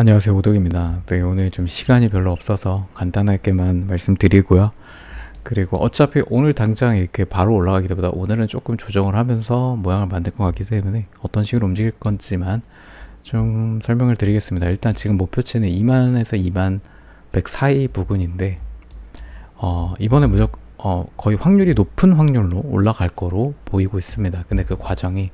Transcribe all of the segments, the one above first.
안녕하세요 오독입니다. 네 오늘 좀 시간이 별로 없어서 간단하게만 말씀드리고요. 그리고 어차피 오늘 당장 이렇게 바로 올라가기보다 오늘은 조금 조정을 하면서 모양을 만들 것 같기 때문에 어떤 식으로 움직일 건지만 좀 설명을 드리겠습니다. 일단 지금 목표치는 2만에서 2만 100 사이 부근인데 어, 이번에 무조건 어, 거의 확률이 높은 확률로 올라갈 거로 보이고 있습니다. 근데 그 과정이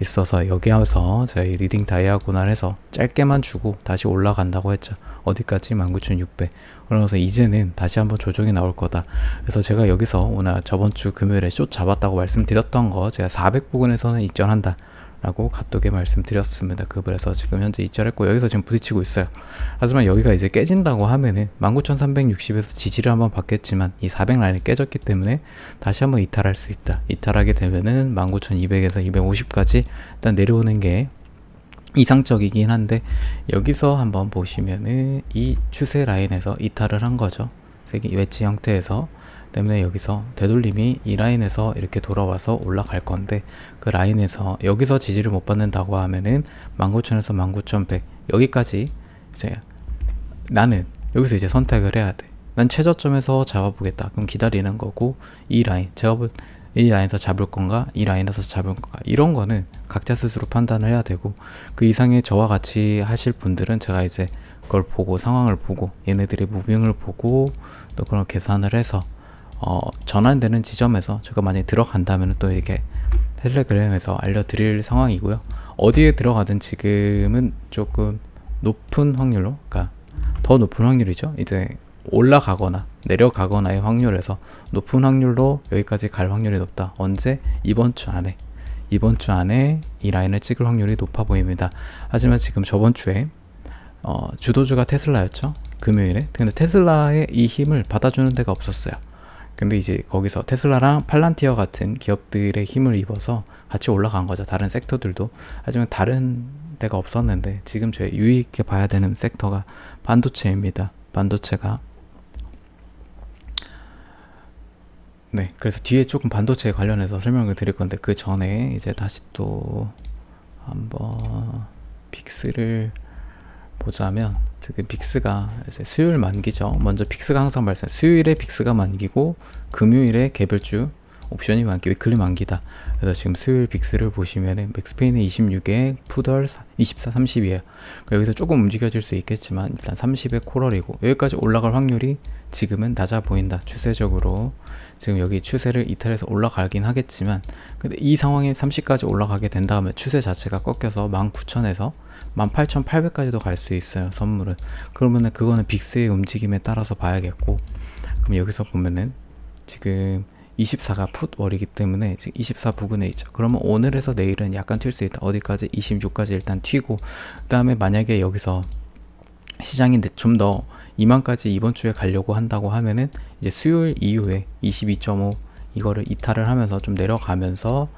있어서 여기 와서 저희 리딩 다이아고날 해서 짧게만 주고 다시 올라간다고 했죠. 어디까지? 19,600. 그러면서 이제는 다시 한번 조정이 나올 거다. 그래서 제가 여기서 오늘 저번 주 금요일에 숏 잡았다고 말씀드렸던 거 제가 400 부근에서는 입전한다. 라고 갓독에 말씀드렸습니다. 그래서 지금 현재 입절했고 여기서 지금 부딪히고 있어요. 하지만 여기가 이제 깨진다고 하면은 19,360에서 지지를 한번 받겠지만 이 400 라인이 깨졌기 때문에 다시 한번 이탈할 수 있다. 이탈하게 되면은 19,200에서 250까지 일단 내려오는 게 이상적이긴 한데 여기서 한번 보시면은 이 추세 라인에서 이탈을 한 거죠. 세기 웨지 형태에서 때문에 여기서 되돌림이 이 라인에서 이렇게 돌아와서 올라갈 건데 그 라인에서 여기서 지지를 못 받는다고 하면은 19,000에서 19,100 여기까지 이제 나는 여기서 이제 선택을 해야 돼. 난 최저점에서 잡아보겠다. 그럼 기다리는 거고 이 라인 제가 볼 이 라인에서 잡을 건가 이 라인에서 잡을 건가 이런 거는 각자 스스로 판단을 해야 되고 그 이상의 저와 같이 하실 분들은 제가 이제 그걸 보고 상황을 보고 얘네들의 무빙을 보고 또 그런 계산을 해서 어, 전환되는 지점에서 제가 만약에 들어간다면 또 이렇게 텔레그램에서 알려드릴 상황이고요. 어디에 들어가든 지금은 조금 높은 확률로, 그러니까 더 높은 확률이죠. 이제 올라가거나 내려가거나의 확률에서 높은 확률로 여기까지 갈 확률이 높다. 언제? 이번 주 안에. 이번 주 안에 이 라인을 찍을 확률이 높아 보입니다. 하지만 지금 저번 주에 어, 주도주가 테슬라였죠. 금요일에. 근데 테슬라의 이 힘을 받아주는 데가 없었어요. 근데 이제 거기서 테슬라랑 팔란티어 같은 기업들의 힘을 입어서 같이 올라간 거죠. 다른 섹터들도. 하지만 다른 데가 없었는데 지금 저희 유의 있게 봐야 되는 섹터가 반도체입니다. 반도체가 네, 그래서 뒤에 조금 반도체 관련해서 설명을 드릴 건데 그 전에 이제 다시 또 한번 빅스를 보자면 지금 빅스가 이제 수요일 만기죠. 먼저 빅스가 항상 말씀. 수요일에 빅스가 만기고 금요일에 개별주 옵션이 만기, 위클리 만기다. 그래서 지금 수요일 빅스를 보시면은 맥스페인은 26에 푸덜 24, 30이에요. 그러니까 여기서 조금 움직여질 수 있겠지만 일단 30에 코럴이고 여기까지 올라갈 확률이 지금은 낮아 보인다. 추세적으로 지금 여기 추세를 이탈해서 올라가긴 하겠지만 근데 이 상황에 30까지 올라가게 된다면 추세 자체가 꺾여서 19,000에서 18,800까지도 갈 수 있어요. 선물은. 그러면은 그거는 빅스의 움직임에 따라서 봐야겠고 그럼 여기서 보면은 지금 24가 풋월이기 때문에 지금 24 부근에 있죠. 그러면 오늘에서 내일은 약간 튈 수 있다. 어디까지? 26까지 일단 튀고 그 다음에 만약에 여기서 시장이 좀 더 2만까지 이번 주에 가려고 한다고 하면은 이제 수요일 이후에 22.5 이거를 이탈을 하면서 좀 내려가면서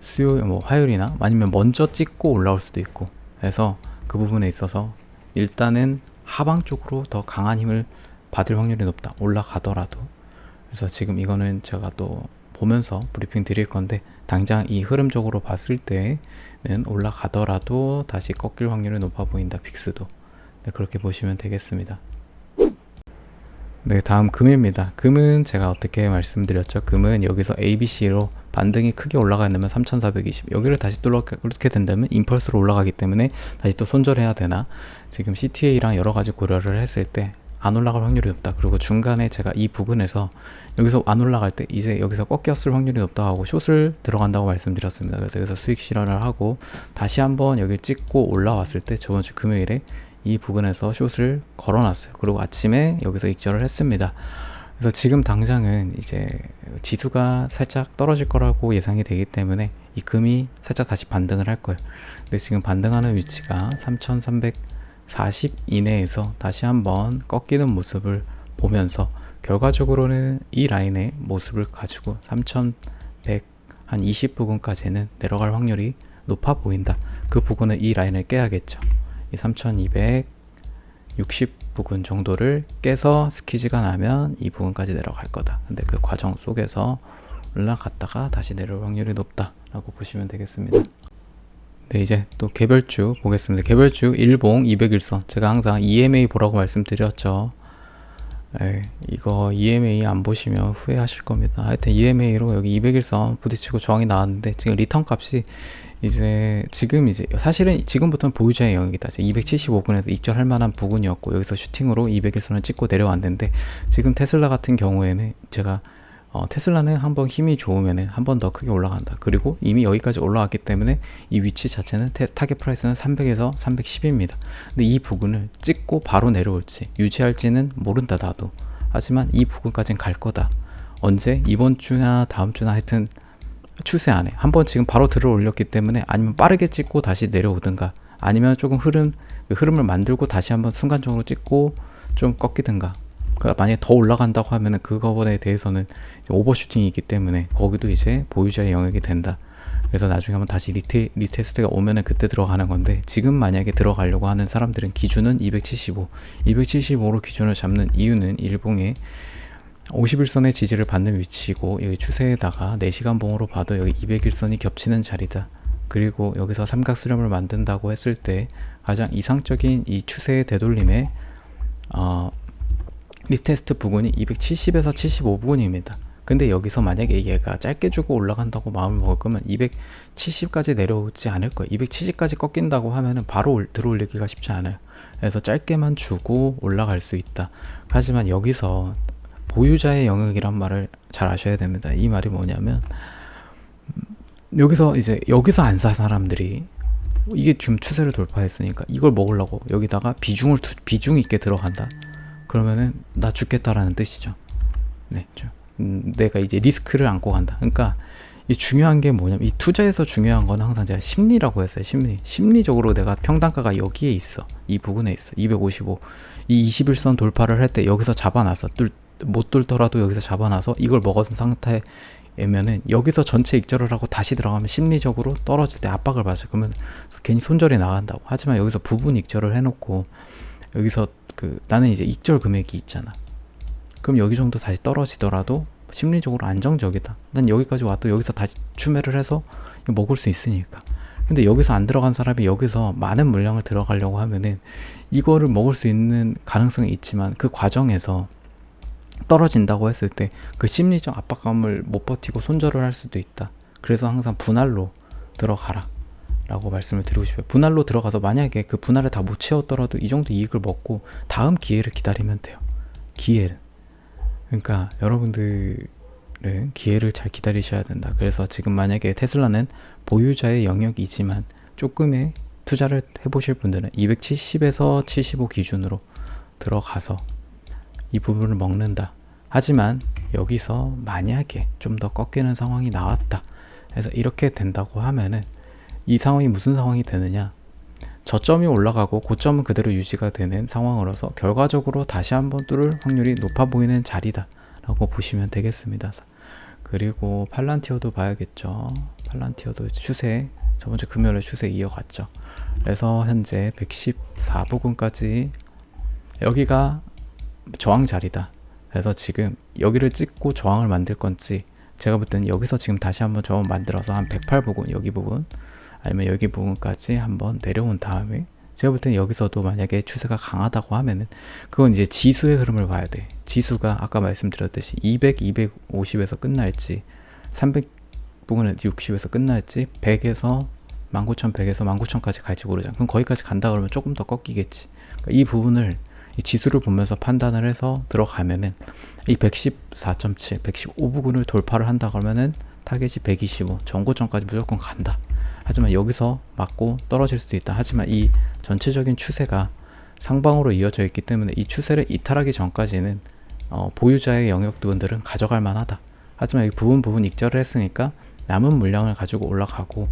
수요일 뭐 화요일이나 아니면 먼저 찍고 올라올 수도 있고 해서 그 부분에 있어서 일단은 하방 쪽으로 더 강한 힘을 받을 확률이 높다 올라가더라도 그래서 지금 이거는 제가 또 보면서 브리핑 드릴 건데 당장 이 흐름적으로 봤을 때는 올라가더라도 다시 꺾일 확률이 높아 보인다 빅스도 네, 그렇게 보시면 되겠습니다. 네, 다음 금입니다. 금은 제가 어떻게 말씀드렸죠? 금은 여기서 ABC로 반등이 크게 올라가려면 3420 여기를 다시 뚫게 된다면 임펄스로 올라가기 때문에 다시 또 손절해야 되나 지금 CTA랑 여러 가지 고려를 했을 때 안 올라갈 확률이 높다 그리고 중간에 제가 이 부분에서 여기서 안 올라갈 때 이제 여기서 꺾였을 확률이 높다 하고 숏을 들어간다고 말씀드렸습니다 그래서 여기서 수익 실현을 하고 다시 한번 여기 찍고 올라왔을 때 저번 주 금요일에 이 부분에서 숏을 걸어놨어요. 그리고 아침에 여기서 익절을 했습니다. 그래서 지금 당장은 이제 지수가 살짝 떨어질 거라고 예상이 되기 때문에 이 금이 살짝 다시 반등을 할 거예요. 근데 지금 반등하는 위치가 3,340 이내에서 다시 한번 꺾이는 모습을 보면서 결과적으로는 이 라인의 모습을 가지고 3,100 한 20 부근까지는 내려갈 확률이 높아 보인다. 그 부분은 이 라인을 깨야겠죠. 이 3260 부근 정도를 깨서 스키즈가 나면 이 부분까지 내려갈 거다. 근데 그 과정 속에서 올라갔다가 다시 내려올 확률이 높다라고 보시면 되겠습니다. 네, 이제 또 개별주 보겠습니다. 개별주 일봉 201선. 제가 항상 EMA 보라고 말씀드렸죠. 네, 이거 EMA 안 보시면 후회하실 겁니다. 하여튼 EMA로 여기 201선 부딪히고 저항이 나왔는데 지금 리턴 값이 이제 지금 이제 사실은 지금부터는 보유자의 영역이다. 275분에서 익절할 만한 부분이었고 여기서 슈팅으로 201선을 찍고 내려왔는데 지금 테슬라 같은 경우에는 제가 어, 테슬라는 한번 힘이 좋으면 한 번 더 크게 올라간다. 그리고 이미 여기까지 올라왔기 때문에 이 위치 자체는 태, 타겟 프라이스는 300에서 310입니다. 근데 이 부분을 찍고 바로 내려올지 유지할지는 모른다 나도. 하지만 이 부분까지는 갈 거다. 언제 이번 주나 다음 주나 하여튼 추세 안에 한 번 지금 바로 들어 올렸기 때문에 아니면 빠르게 찍고 다시 내려오든가 아니면 조금 흐름 그 흐름을 만들고 다시 한번 순간적으로 찍고 좀 꺾이든가 그러니까 만약에 더 올라간다고 하면은 그거에 대해서는 오버슈팅이 있기 때문에 거기도 이제 보유자의 영역이 된다. 그래서 나중에 한번 다시 리테, 리테스트가 오면은 그때 들어가는 건데 지금 만약에 들어가려고 하는 사람들은 기준은 275, 275로 기준을 잡는 이유는 일봉의 51선의 지지를 받는 위치이고 여기 추세에다가 4시간 봉으로 봐도 여기 201선이 겹치는 자리다. 그리고 여기서 삼각 수렴을 만든다고 했을 때 가장 이상적인 이 추세의 되돌림에 어, 리테스트 부근이 270에서 75부근입니다. 근데 여기서 만약에 얘가 짧게 주고 올라간다고 마음을 먹을 거면 270까지 내려오지 않을 거예요. 270까지 꺾인다고 하면은 바로 올, 들어올리기가 쉽지 않아요. 그래서 짧게만 주고 올라갈 수 있다. 하지만 여기서 보유자의 영역이란 말을 잘 아셔야 됩니다. 이 말이 뭐냐면 음, 여기서 이제 여기서 안 사 사람들이 이게 지금 추세를 돌파했으니까 이걸 먹으려고 여기다가 비중을 투, 비중 있게 들어간다. 그러면은 나 죽겠다라는 뜻이죠. 네, 음, 내가 이제 리스크를 안고 간다. 그러니까 이 중요한 게 뭐냐면 이 투자에서 중요한 건 항상 제가 심리라고 했어요. 심리. 심리적으로 내가 평단가가 여기에 있어. 이 부분에 있어. 255. 이 21선 돌파를 할 때 여기서 잡아놨어. 뚫, 못 뚫더라도 여기서 잡아놔서 이걸 먹은 상태에면은 여기서 전체 익절을 하고 다시 들어가면 심리적으로 떨어질 때 압박을 받아요. 그러면 괜히 손절이 나간다고. 하지만 여기서 부분 익절을 해놓고 여기서 그 나는 이제 익절 금액이 있잖아. 그럼 여기 정도 다시 떨어지더라도 심리적으로 안정적이다. 난 여기까지 와도 여기서 다시 추매를 해서 먹을 수 있으니까. 근데 여기서 안 들어간 사람이 여기서 많은 물량을 들어가려고 하면은 이거를 먹을 수 있는 가능성이 있지만 그 과정에서 떨어진다고 했을 때 그 심리적 압박감을 못 버티고 손절을 할 수도 있다. 그래서 항상 분할로 들어가라. 라고 말씀을 드리고 싶어요. 분할로 들어가서 만약에 그 분할을 다 못 채웠더라도 이 정도 이익을 먹고 다음 기회를 기다리면 돼요. 기회를. 그러니까 여러분들은 기회를 잘 기다리셔야 된다. 그래서 지금 만약에 테슬라는 보유자의 영역이지만 조금의 투자를 해보실 분들은 270에서 75 기준으로 들어가서 이 부분을 먹는다. 하지만 여기서 만약에 좀 더 꺾이는 상황이 나왔다. 그래서 이렇게 된다고 하면은 이 상황이 무슨 상황이 되느냐? 저점이 올라가고 고점은 그대로 유지가 되는 상황으로서 결과적으로 다시 한번 뚫을 확률이 높아 보이는 자리다 라고 보시면 되겠습니다. 그리고 팔란티어도 봐야겠죠. 팔란티어도 추세 저번주 금요일에 추세 이어갔죠. 그래서 현재 114부근까지 여기가 저항 자리다. 그래서 지금 여기를 찍고 저항을 만들 건지 제가 볼 때는 여기서 지금 다시 한번 저항 만들어서 한 108부분 여기 부분 아니면 여기 부분까지 한번 내려온 다음에 제가 볼 때는 여기서도 만약에 추세가 강하다고 하면은 그건 이제 지수의 흐름을 봐야 돼. 지수가 아까 말씀드렸듯이 200, 250에서 끝날지 300 부분은 60에서 끝날지 100에서 19,100에서 19,000까지 갈지 모르잖아. 그럼 거기까지 간다 그러면 조금 더 꺾이겠지. 그러니까 이 부분을 이 지수를 보면서 판단을 해서 들어가면은 이 114.7, 115부근을 돌파를 한다 그러면은 타겟이 125, 전고점까지 무조건 간다. 하지만 여기서 맞고 떨어질 수도 있다. 하지만 이 전체적인 추세가 상방으로 이어져 있기 때문에 이 추세를 이탈하기 전까지는 어, 보유자의 영역분들은 가져갈 만하다. 하지만 이 부분 부분 익절을 했으니까 남은 물량을 가지고 올라가고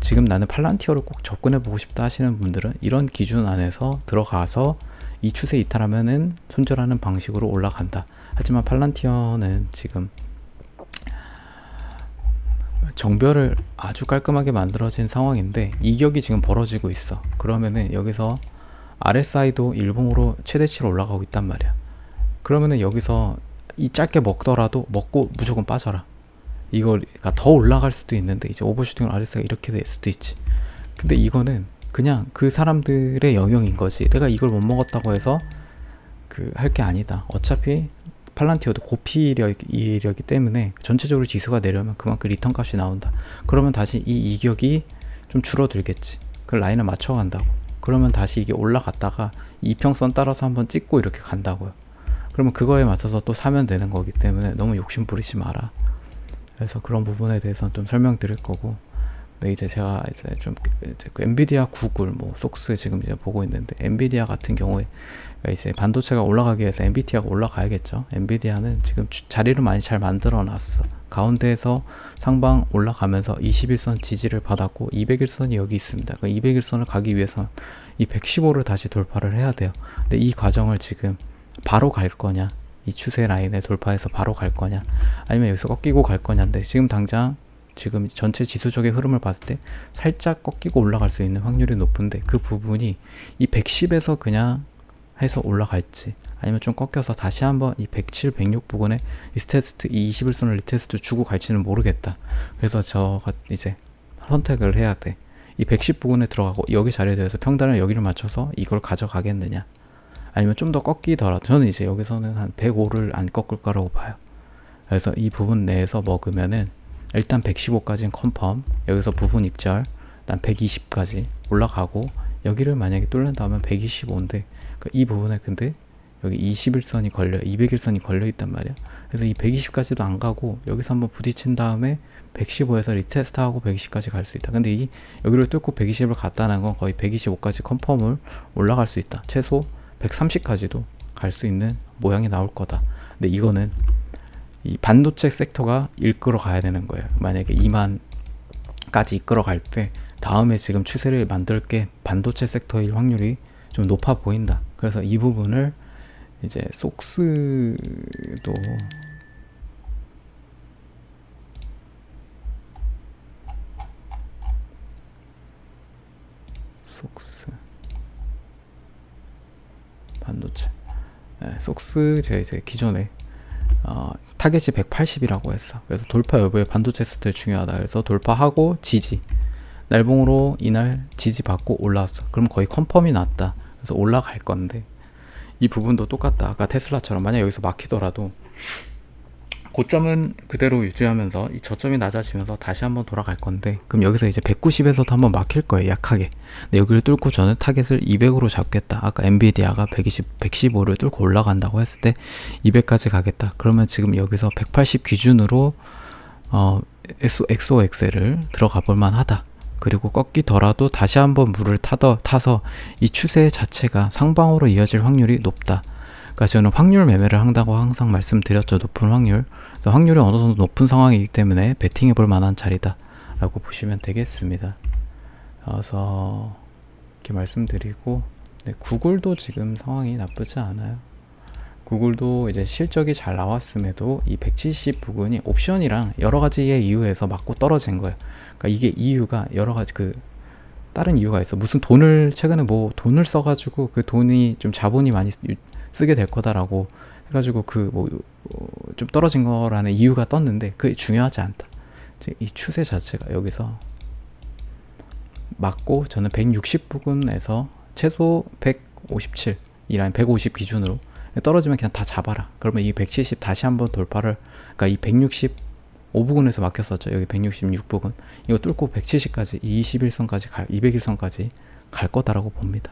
지금 나는 팔란티어를 꼭 접근해 보고 싶다 하시는 분들은 이런 기준 안에서 들어가서 이 추세 이탈하면은 손절하는 방식으로 올라간다. 하지만 팔란티어는 지금 정별을 아주 깔끔하게 만들어진 상황인데 이격이 지금 벌어지고 있어. 그러면은 여기서 RSI도 일봉으로 최대치로 올라가고 있단 말이야. 그러면은 여기서 이 짧게 먹더라도 먹고 무조건 빠져라. 이거가 더 올라갈 수도 있는데 이제 오버슈팅을 RSI가 이렇게 될 수도 있지. 근데 이거는 그냥 그 사람들의 영역인 거지. 내가 이걸 못 먹었다고 해서 그 할 게 아니다. 어차피 팔란티어도 고피력이기 때문에 전체적으로 지수가 내려면 그만큼 리턴 값이 나온다. 그러면 다시 이 이격이 좀 줄어들겠지. 그 라인을 맞춰간다고. 그러면 다시 이게 올라갔다가 이평선 따라서 한번 찍고 이렇게 간다고요. 그러면 그거에 맞춰서 또 사면 되는 거기 때문에 너무 욕심 부리지 마라. 그래서 그런 부분에 대해서는 좀 설명드릴 거고. 네, 이제 제가 이제 좀 이제 그 엔비디아, 구글, 뭐 속스 지금 이제 보고 있는데 엔비디아 같은 경우에 이제 반도체가 올라가기 위해서 엔비디아가 올라가야겠죠. 엔비디아는 지금 주- 자리를 많이 잘 만들어 놨어. 가운데에서 상방 올라가면서 21선 지지를 받았고 200일선이 여기 있습니다. 그 200일선을 가기 위해서 이 115를 다시 돌파를 해야 돼요. 근데 이 과정을 지금 바로 갈 거냐? 이 추세 라인에 돌파해서 바로 갈 거냐? 아니면 여기서 꺾이고 갈 거냐인데 지금 당장 지금 전체 지수적인 흐름을 봤을 때 살짝 꺾이고 올라갈 수 있는 확률이 높은데 그 부분이 이 110에서 그냥 해서 올라갈지 아니면 좀 꺾여서 다시 한번 이 107, 106 부근에 리테스트 이 21선을 리테스트 주고 갈지는 모르겠다. 그래서 저가 이제 선택을 해야 돼. 이 110 부근에 들어가고 여기 자리에 대해서 평단을 여기를 맞춰서 이걸 가져가겠느냐. 아니면 좀 더 꺾이더라도 저는 이제 여기서는 한 105를 안 꺾을 거라고 봐요. 그래서 이 부분 내에서 먹으면은 일단 115까지는 컨펌 여기서 부분 익절 일단 120까지 올라가고 여기를 만약에 뚫는다면 125인데 이 부분에 근데 여기 21선이 걸려 201선이 걸려 있단 말이야. 그래서 이 120까지도 안 가고 여기서 한번 부딪힌 다음에 115에서 리테스트하고 120까지 갈 수 있다. 근데 이 여기를 뚫고 120을 갔다는 건 거의 125까지 컨펌을 올라갈 수 있다. 최소 130까지도 갈 수 있는 모양이 나올 거다. 근데 이거는 이 반도체 섹터가 이끌어 가야 되는 거예요. 만약에 2만까지 이끌어 갈 때 다음에 지금 추세를 만들 게 반도체 섹터일 확률이 좀 높아 보인다. 그래서 이 부분을 이제 속스도 속스 반도체 네, 속스 제가 이제 기존에 어, 타겟이 180이라고 했어. 그래서 돌파 여부에 반도체 세트 중요하다. 그래서 돌파하고 지지. 날봉으로 이날 지지 받고 올라왔어. 그럼 거의 컨펌이 났다. 그래서 올라갈 건데 이 부분도 똑같다. 아까 테슬라처럼 만약 여기서 막히더라도 고점은 그대로 유지하면서 이 저점이 낮아지면서 다시 한번 돌아갈 건데 그럼 여기서 이제 190에서도 한번 막힐 거예요 약하게. 근데 여기를 뚫고 저는 타겟을 200으로 잡겠다. 아까 엔비디아가 120, 115를 뚫고 올라간다고 했을 때 200까지 가겠다. 그러면 지금 여기서 180 기준으로 어 XOXL을 들어가 볼 만 하다. 그리고 꺾이더라도 다시 한번 물을 타더, 타서 이 추세 자체가 상방으로 이어질 확률이 높다. 그러니까 저는 확률 매매를 한다고 항상 말씀드렸죠 높은 확률 확률이 어느 정도 높은 상황이기 때문에 베팅해 볼 만한 자리다 라고 보시면 되겠습니다. 그래서 이렇게 말씀드리고 네, 구글도 지금 상황이 나쁘지 않아요. 구글도 이제 실적이 잘 나왔음에도 이 170 부근이 옵션이랑 여러 가지의 이유에서 맞고 떨어진 거예요. 그러니까 이게 이유가 여러 가지 그 다른 이유가 있어. 무슨 돈을 최근에 뭐 돈을 써가지고 그 돈이 좀 자본이 많이 유- 쓰게 될 거다라고 해가지고 그 뭐 좀 떨어진 거라는 이유가 떴는데 그게 중요하지 않다. 이제 이 추세 자체가 여기서 맞고 저는 160 부근에서 최소 157 이 라인 150 기준으로 떨어지면 그냥 다 잡아라. 그러면 이 170 다시 한번 돌파를 그러니까 이 160 5부근에서 막혔었죠. 여기 166부근. 이거 뚫고 170까지 21선까지 갈 201선까지 갈 거다라고 봅니다.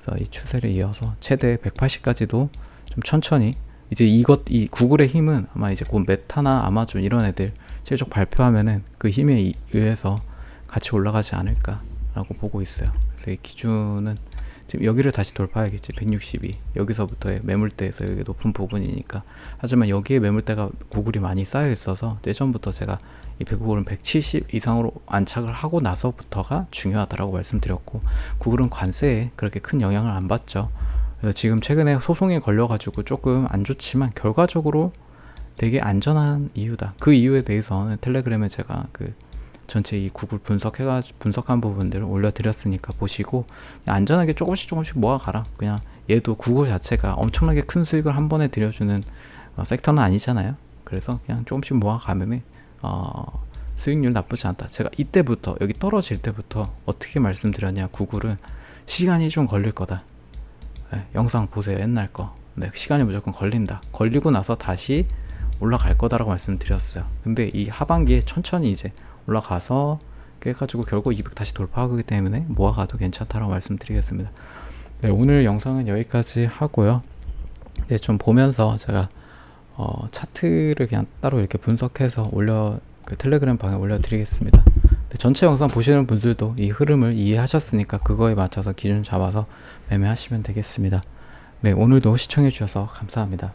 그래서 이 추세를 이어서 최대 180까지도 좀 천천히 이제 이것 이 구글의 힘은 아마 이제 곧 메타나 아마존 이런 애들 실적 발표하면은 그 힘에 의- 의해서 같이 올라가지 않을까라고 보고 있어요. 그래서 이 기준은 지금 여기를 다시 돌파해야겠지 162 여기서부터의 매물대에서 여기 높은 부분이니까 하지만 여기에 매물대가 구글이 많이 쌓여 있어서 예전부터 제가 이 구글은 170 이상으로 안착을 하고 나서부터가 중요하다라고 말씀드렸고 구글은 관세에 그렇게 큰 영향을 안 받죠. 지금 최근에 소송에 걸려가지고 조금 안 좋지만 결과적으로 되게 안전한 이유다. 그 이유에 대해서는 텔레그램에 제가 그 전체 이 구글 분석해가 분석한 부분들을 올려드렸으니까 보시고 안전하게 조금씩 조금씩 모아가라. 그냥 얘도 구글 자체가 엄청나게 큰 수익을 한 번에 들여주는 어, 섹터는 아니잖아요. 그래서 그냥 조금씩 모아가면은 어, 수익률 나쁘지 않다. 제가 이때부터 여기 떨어질 때부터 어떻게 말씀드렸냐 구글은 시간이 좀 걸릴 거다. 네, 영상 보세요 옛날 거. 네, 시간이 무조건 걸린다. 걸리고 나서 다시 올라갈 거다라고 말씀드렸어요. 근데 이 하반기에 천천히 이제 올라가서 깨가지고 결국 200 다시 돌파하기 때문에 모아가도 괜찮다라고 말씀드리겠습니다. 네, 오늘 영상은 여기까지 하고요. 네, 좀 보면서 제가 어, 차트를 그냥 따로 이렇게 분석해서 올려 그 텔레그램 방에 올려드리겠습니다. 네, 전체 영상 보시는 분들도 이 흐름을 이해하셨으니까 그거에 맞춰서 기준 잡아서 매매하시면 되겠습니다. 네, 오늘도 시청해 주셔서 감사합니다.